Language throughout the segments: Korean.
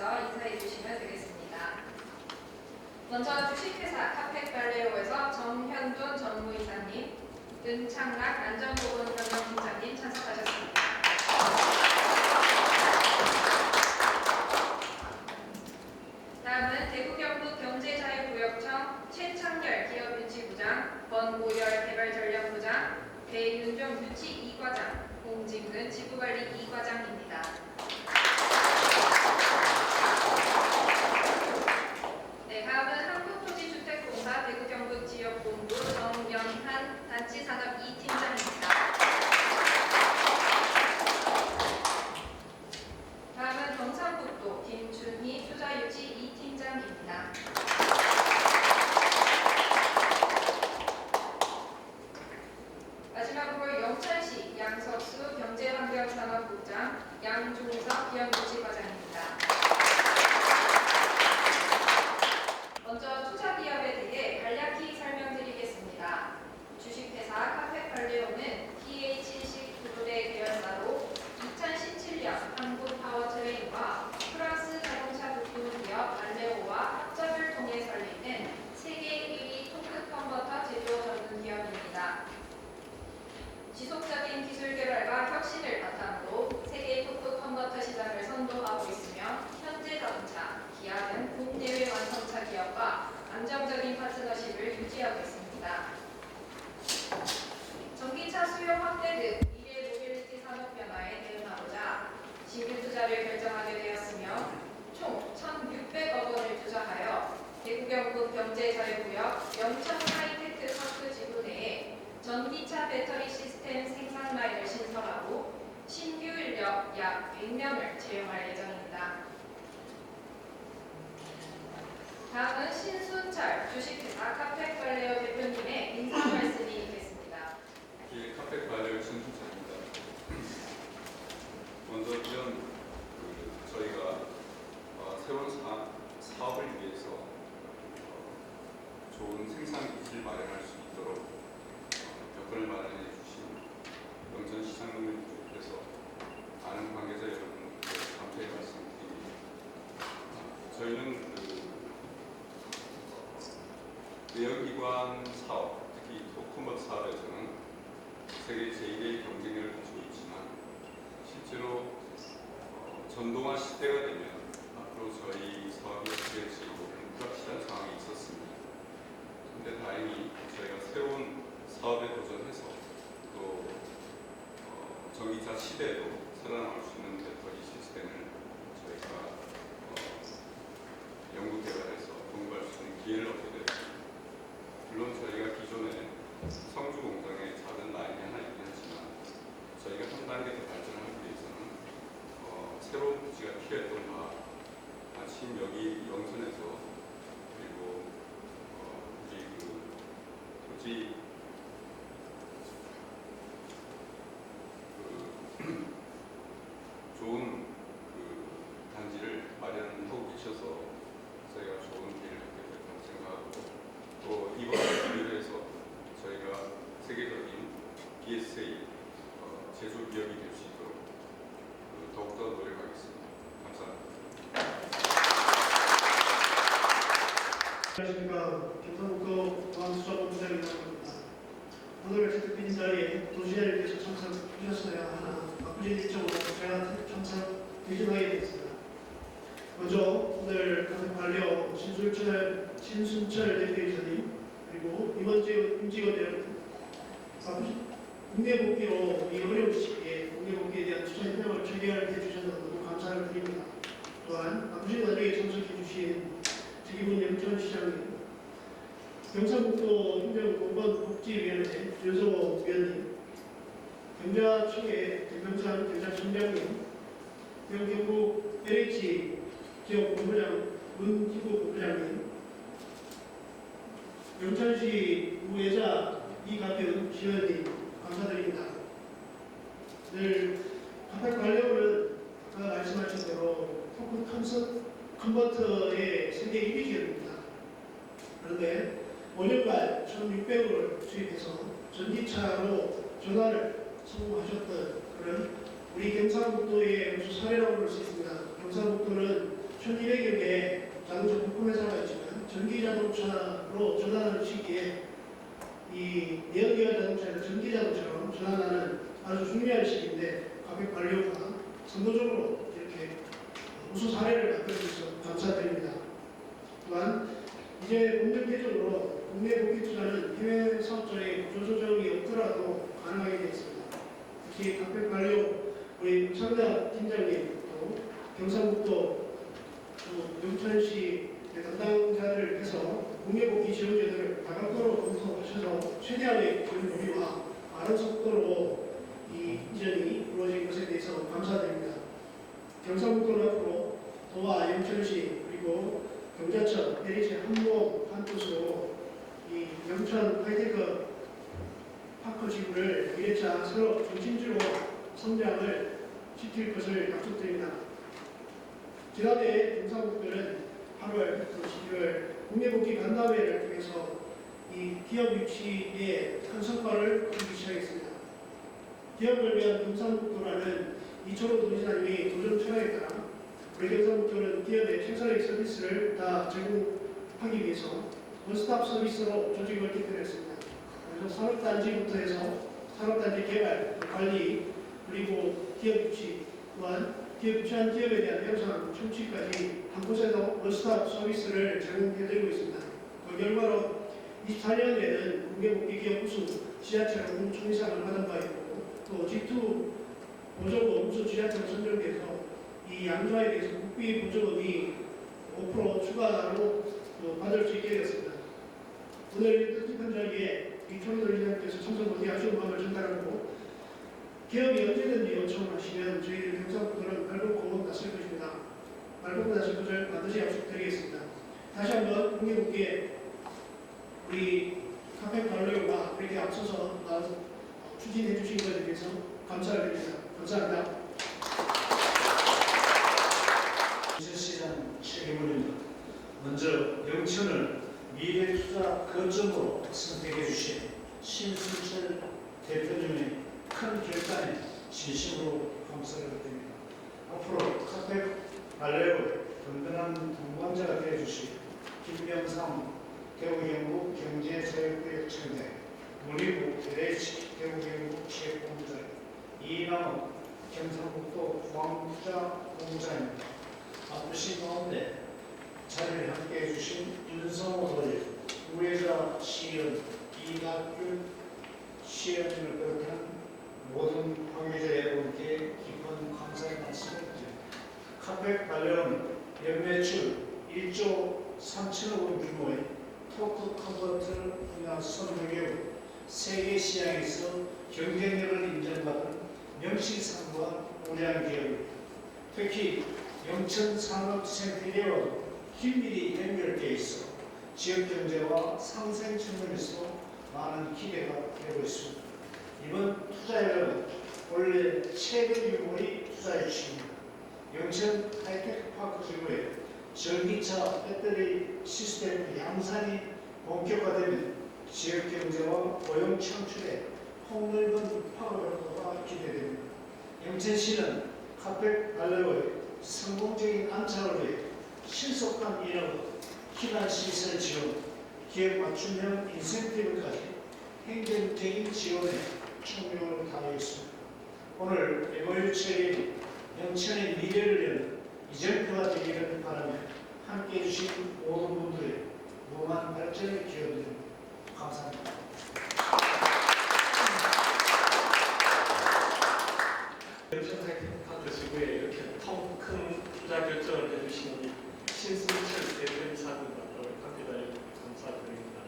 일어나셔서 인사해 주시면 되겠습니다. 먼저 주식회사 카펙발레오에서 정현돈 전무이사님, 은창락 안전보건 경영팀장님 참석하셨습니다. 다음은 대구 경북 경제자유구역청 최창렬 기업유치부장, 권고열 개발전략부장, 배윤종 유치 2과장, 홍진근 지구관리 2과장입니다. 네, 다음은 한국토지주택공사 대구 경북 지역본부 정영한 단지산업 2팀장입니다. 다음은 경상북도 김준희 투자유치 2팀장입니다. 마지막으로 영천시 양석수 경제환경산업국장 양중석 기업유치과장입니다. 먼저 투자기업에 대해 간략히 설명드리겠습니다. 주식회사 카페팔레오는 PH 그룹의 계열사로 2017년 한국파워트레인과 프랑스 자동차 부품 기업 알레오와 합작을 통해 설립된 세계 1위 토크 컨버터 제조 전문 기업입니다. 지속적인 기술 개발과 혁신을 바탕으로 세계 토크 컨버터 시장을 선도하고 있으며 현재 자동차, 기아는 국내외 완성차 기업과 안정적인 파트너십을 유지하고 있습니다. 전기차 수요 확대 등 미래 모빌리티 산업 변화에 대응하고자 신규 투자를 결정하게 되었으며 총 1,600억 원을 투자하여 대구 경제자유구역 영천 하이테크 파크 지구 내에 전기차 배터리 시스템 생산 라인을 신설하고 신규 인력 약 100명을 채용할 예정입니다. 다음은 신순철 주식회사 카페팔레오 대표님의 인사 말씀이 있겠습니다. 이 카페 관련 신순철입니다. 먼저 이런 그 저희가 어, 새로운 사, 사업을 위해서 어, 좋은 생산 기지를 마련할 수 있도록 어, 여건을 마련해 주신 영천 시장님을 비롯해서 많은 관계자 여러분께 감사의 말씀드립니다. 어, 저희는 그 내연기관 사업, 특히 토크먼 사업에서는 세계 제1의 경쟁력을 가지고 있지만 실제로 어, 전동화 시대가 되면 앞으로 저희 사업이 어떻게 될지 불확실한 상황이 있었습니다. 그런데 다행히 저희가 새로운 사업에 도전해서 또 어, 전기차 시대에도 살아남을 수 있는 배터리 시스템을 저희가 어, 연구 개발해서 공부할 수 있는 기회를 얻게 되었습니다. 물론 저희가 기존에 성주 공장에 작은 라인이 하나 있긴 하지만 저희가 한 단계 더 발전하기 위해서는 어, 새로운 부지가 필요했던 바 마침 여기 영천에서 그리고 어, 우리 그 토지 그 좋은 그 단지를 마련하고 계셔서 저희가 좋은 기회를 갖게 됐다고 생각하고 또 이번 기회를 해서 저희가 세계적인 BSA 어, 제조 기업이 될 수 있도록 그 더욱더 노력하겠습니다. 감사합니다. 안녕하십니까. 경상북도 합니다. 오늘 제특빈 자리에 도시회를 참석하셨어야 하나 바쁘신 일정으로 제가 참석되지하게 되었습니다. 먼저 오늘 같은 관료 신순철, 신순철 대표이사님 그리고 이번 주 임직원 여러분 국내 복귀로 이 어려운 시기에 국내 복귀에 대한 투자 협력을 체결해 주셔서 너무 감사를 드립니다. 또한 바쁘신 와중에 참석해 주신 지기분 영천 시장님, 경상북도 행정공무원복지위원회 윤성호 위원님, 경자청의 대평산 경자청장님, 경경북 LH 지역 본부장 문희구 본부장님, 영천시 우회자 이가평 시의원님 감사드립니다. 늘 각각 관료는 아까 말씀하신 대로 토큰 컨셉 컨버터의 세계 1위 기업입니다. 그런데 5년간 1,600억을 수입해서 전기차로 전환을 성공하셨던 그런 우리 경상북도의 우수 사례라고 볼 수 있습니다. 경상북도는 1200여 개의 자동차 부품 회사가 있지만 전기 자동차로 전환하는 시기에 이 내연기관 자동차에서 전기 자동차로 전환하는 아주 중요한 시기인데 가격 관료가 선도적으로 우수 사례를 만들어주셔서 감사드립니다. 또한 이제 본격적으로 국내 복귀 투자는 해외 사업자의 구조조정이 없더라도 가능하게 되었습니다. 특히 각백 관료 우리 창대 팀장님 또 경상북도 또 영천시 담당자들께서 국내 복귀 지원제도를 다각도로 검토하셔서 최대한의 기술비와 빠른 속도로 이 이전이 이루어진 것에 대해서 감사드립니다. 경상북도는 앞으로 도와 영천시 그리고 경자천, LH 한목 한 곳으로 이 영천 하이테크 파크 지구를 1회차 산업 중심지로 성장을 시킬 것을 약속드립니다. 지난해 경상북도는 8월 또 12월 국내복귀 간담회를 통해서 이 기업 유치에 큰 성과를 거두기 시작했습니다. 기업을 위한 경상북도라는 이철호 도지사님이 도전 철학에 따라 경상북도는 기업의 최선의 서비스를 다 제공하기 위해서 원스톱 서비스로 조직을 개편했습니다. 그래서 산업단지부터 해서 산업단지 개발, 관리, 그리고 기업 유치, 또한 기업 유치한 기업에 대한 협상, 청취까지 한 곳에서 원스톱 서비스를 제공해드리고 있습니다. 그 결과로 24년에는 국내복귀 기업 우수 지하철 운총상을 받은 바 있고 또 G2 보조금 우수 지하철 선정돼서 이 양조화에 대해서 국비 보조금이 5% 추가로 또 받을 수 있게 되었습니다. 오늘 이 뜻깊은 자리에 이철도 의장께서 아쉬운 마음을 전달하고 기업이 언제든지 요청하시면 저희들 경상북도는 발벗고 나설 것입니다. 발벗고 나설 것을 반드시 약속드리겠습니다. 다시 한번 국민국기에 우리 카페 발로가 이렇게 앞서서 추진해 주신 것에 대해서 감사를 드립니다. 감사합니다. 시장 책임입니다. 먼저 영천을 미래 투자 거점으로 선택해 주신 신순철 대표님의 큰 결단에 진심으로 감사를 드립니다. 앞으로 카페 발레의 든든한 동반자가 되어 주신 김명상 대우경북 경제자유구역청장 문희부 LH 대우경북 기획본부장 이남은 경상북도 중앙투자본부장입니다. 바쁘신 가운데 자리를 함께 해주신 윤성호 의원, 우회자 시의원, 이낙균 시의원을 비롯한 모든 관계자 여러분께 깊은 감사의 말씀을 드립니다. 카페 관련 연매출 1조 3천억 원 규모의 토크 컨버터를 분야 선물교 세계 시장에서 경쟁력을 인정받은 명실상부한 우량 기업입니다. 특히 영천 산업 생태계와 긴밀히 연결되어 있어 지역 경제와 상생 측면에서 많은 기대가 되고 있습니다. 이번 투자율은 원래 최대 규모의 투자 유치입니다. 영천 하이테크 파크 지구에 전기차 배터리 시스템 양산이 본격화되면 지역 경제와 고용 창출에 폭넓은 파급 효과가 기대됩니다. 영천시는 카페 발레의 성공적인 안착을 위해 신속한 인허가,避難시설 지원, 기업 맞춤형 인센티브까지 행정적인 지원에 총력을 다하였습니다. 오늘 체결이 영천의 미래를 여는 이정표가 되기를 바라며 함께 해 주신 모든 분들의 무한 발전에 기여드립니다. 감사합니다. 영천 하이테크파크 지구에 이렇게 통큰 투자 결정을 해주신 이 신승철 대표이사님과 또 관계자님 감사드립니다.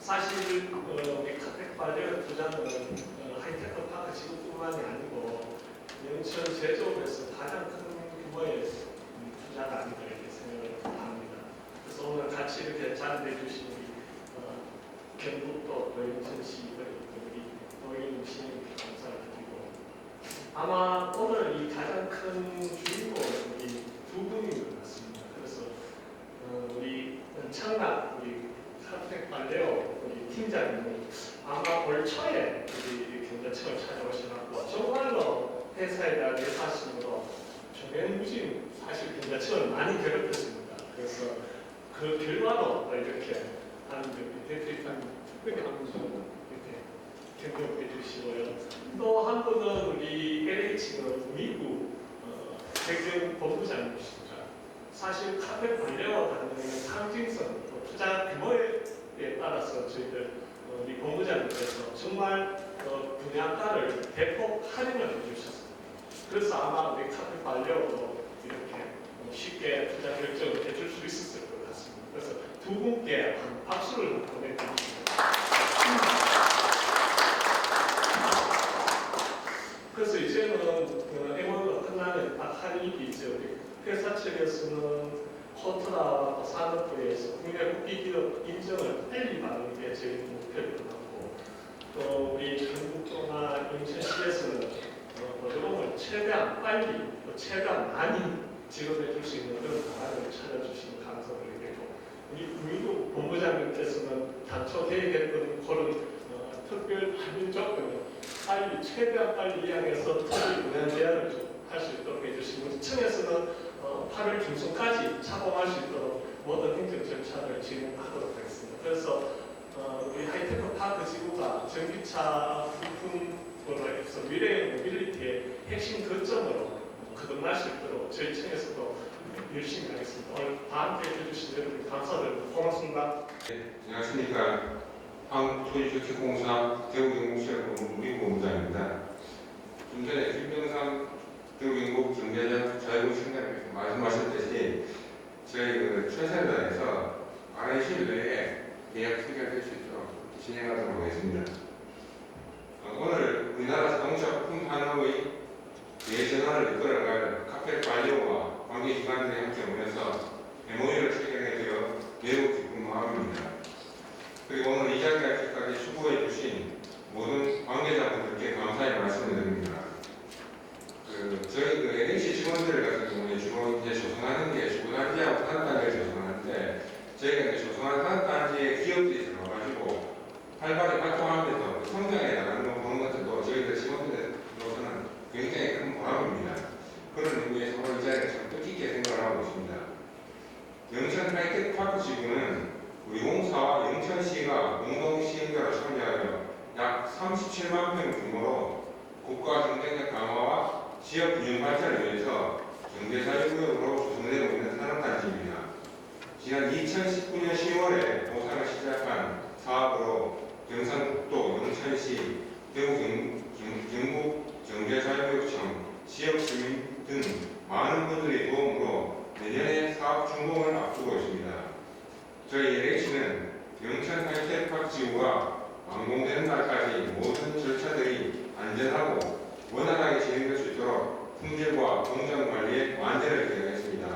사실 어, 우리 카텍 발레 투자는 어, 하이테크 파크 지구뿐만이 아니고 영천 제조업에서 가장 큰 규모의 음, 투자가 아닌가 이렇게 생각을 합니다. 그래서 오늘 같이 이렇게 자리해 주신 우리 어, 경북도 또 영천시 우리 노인 시민 감사드리고 아마 오늘 이 가장 큰 주인공은 우리 두 분인 것 같습니다. 그래서 어, 우리 청남 우리 사택 발레오 우리 팀장님이 아마 올 초에 우리 경자청을 찾아오셔서 정말로 회사에다 내사심으로 정연무진 사실 전자책을 많이 괴롭혔습니다. 그래서 그 결과로 이렇게 하는 데 대표님 특별히 한번 이렇게 경력해 주시고요. 또 한 분은 우리 LH는 미국 어, 행정본부장님이십니다. 사실 카페 관리와 관련된 상징성, 또 투자 규모에 따라서 저희들 어, 우리 본부장님께서 정말 어, 분야가를 대폭 할인을 해주셨습니다. 그래서 아마 우리 카페 관리도 이렇게 어, 쉽게 투자 결정을 해줄 수 있었을 것 같습니다. 그래서 두 분께 한 박수를 보내드립니다. 그래서 이제는 그 MOU가 끝나면 딱할 일이 있죠. 우리 회사 측에서는 코트라와 또 산업부에서 국내 국기 기업 인정을 빨리 받는 게 저희 같고 또 우리 전국도나 영천시에서는 어, 노동을 최대한 빨리 또 최대한 많이 지급해 줄 수 있는 그런 방안을 찾아주시면 감사드리겠고 우리 우리도 본부장님께서는 당초 계획했던 그런 어, 특별 할인 조건을 빨리 최대한 빨리 이행해서 특별 운영 제한을 할 수 있도록 해주시고 청에서는 어, 8월 중순까지 착공할 수 있도록 모든 행정 절차를 진행하도록 하겠습니다. 그래서 어, 우리 하이테크 파크 지구가 전기차 부품 으로 해서 미래의 모빌리티의 핵심 거점으로 거듭날 수 있도록 저희 청에서도 열심히 하겠습니다. 오늘 다 함께 해주신 여러분 감사드립니다. 고맙습니다. 안녕하십니까. 한국토지주택공사 대구경북시의 우리본부장입니다. 좀 전에 김병삼 대구경북 경제적 자유신장님께서 말씀하셨듯이 저희 그 최선단에서 빠른 시일 내에 계약 체결될 수 있도록 진행하도록 하겠습니다. 우리나라 자동차 부품 산업의 대전환을 이끌어갈 카페 관료와 관계기관들이 함께 모여서 MOU를 체결하게 되어 매우 기쁜 마음입니다. 그리고 오늘 이 자리까지 수고해 주신 모든 관계자분들께 감사의 말씀을 드립니다. 그 저희 그 NHC 직원들 같은 경우에 주로 이제 조성하는 게 주거단지하고 산업단지를 조성하는데 저희가 이제 조성하는 산업단지에 기업들이 들어가가지고 활발히 활동하면서 성장해 나가는 거 보는 것도 저희들 직원들로서는 굉장히 큰 보람입니다. 그런 의미에서 오늘 이 자리에 참 뜻깊게 생각을 하고 있습니다. 영천 하이테크 파크 지구는 우리 공사와 영천시가 공동 시행자로 참여하여 약 37만 평 규모로 국가 경쟁력 강화와 지역 균형 발전을 위해서 경제자유구역으로 조성되고 있는 산업단지입니다. 지난 2019년 10월에 공사를 시작한 사업으로 경상북도 영천시 대구 경북 경제자유구역청 지역 주민 등 많은 분들의 도움으로 내년에 사업 준공을 앞두고 있습니다. 저희 LH는 영천 지구가 완공되는 날까지 모든 절차들이 안전하고 원활하게 진행될 수 있도록 품질과 공정 관리에 완전을 기하겠습니다.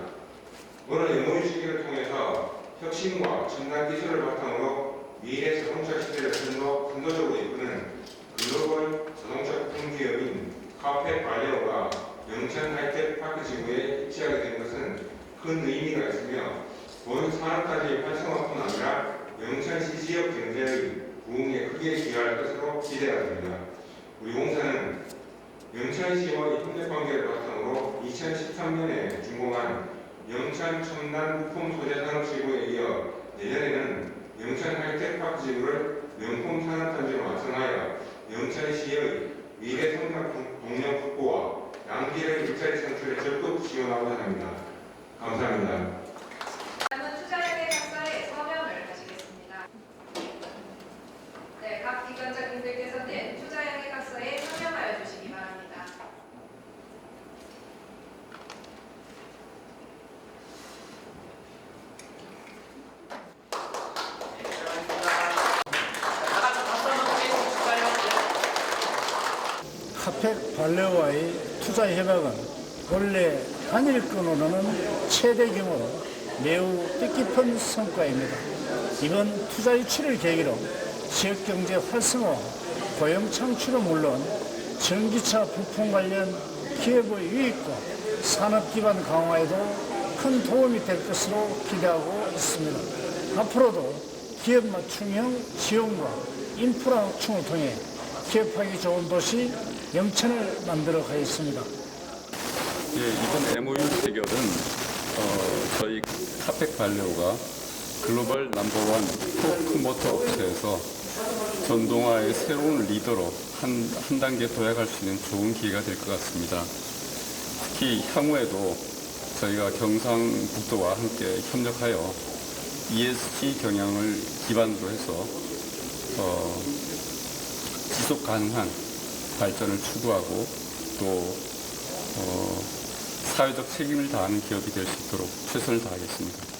오늘 MOU 시기를 통해서 혁신과 첨단 기술을 바탕으로 미래 자동차 시대를 선도, 선도적으로 이끄는 글로벌 자동차 부품 기업인 카페 발레오가 영천 하이테크파크 지구에 입지하게 된 것은 큰 의미가 있으며 본 산업까지 활성화뿐 아니라 영천시 지역 경제의 부흥에 크게 기여할 것으로 기대가 됩니다. 우리 공사는 영천시와의 협력 관계를 바탕으로 2013년에 준공한 영천 첨단 부품 소재 산업지구에 이어 내년에는 영천 하이테크파크 지구를 명품 산업단지로 완성하여 영천시의 미래 성장 동력 확보와 양질의 일자리 창출에 적극 지원하고자 합니다. 감사합니다. 다음은 투자형의 각서의 서명을 하시겠습니다. 네, 각 기관장님들께서는 투자형의 각서에 서명하여 주시기 바랍니다. 카페 발레와의 투자 협약은 원래 단일권으로는 최대 규모로 매우 뜻깊은 성과입니다. 이번 투자 유치를 계기로 지역 경제 활성화, 고용 창출은 물론 전기차 부품 관련 기업의 유익과 산업 기반 강화에도 큰 도움이 될 것으로 기대하고 있습니다. 앞으로도 기업 맞춤형 지원과 인프라 확충을 통해 기업하기 좋은 도시 영천을 만들어 가겠습니다. 예, 이번 MOU 체결은 어, 저희 카펙 발레오가 글로벌 넘버원 토크 모터 업체에서 전동화의 새로운 리더로 한, 한 단계 도약할 수 있는 좋은 기회가 될 것 같습니다. 특히 향후에도 저희가 경상북도와 함께 협력하여 ESG 경영을 기반으로 해서 어, 지속 가능한 발전을 추구하고 또 어, 사회적 책임을 다하는 기업이 될 수 있도록 최선을 다하겠습니다.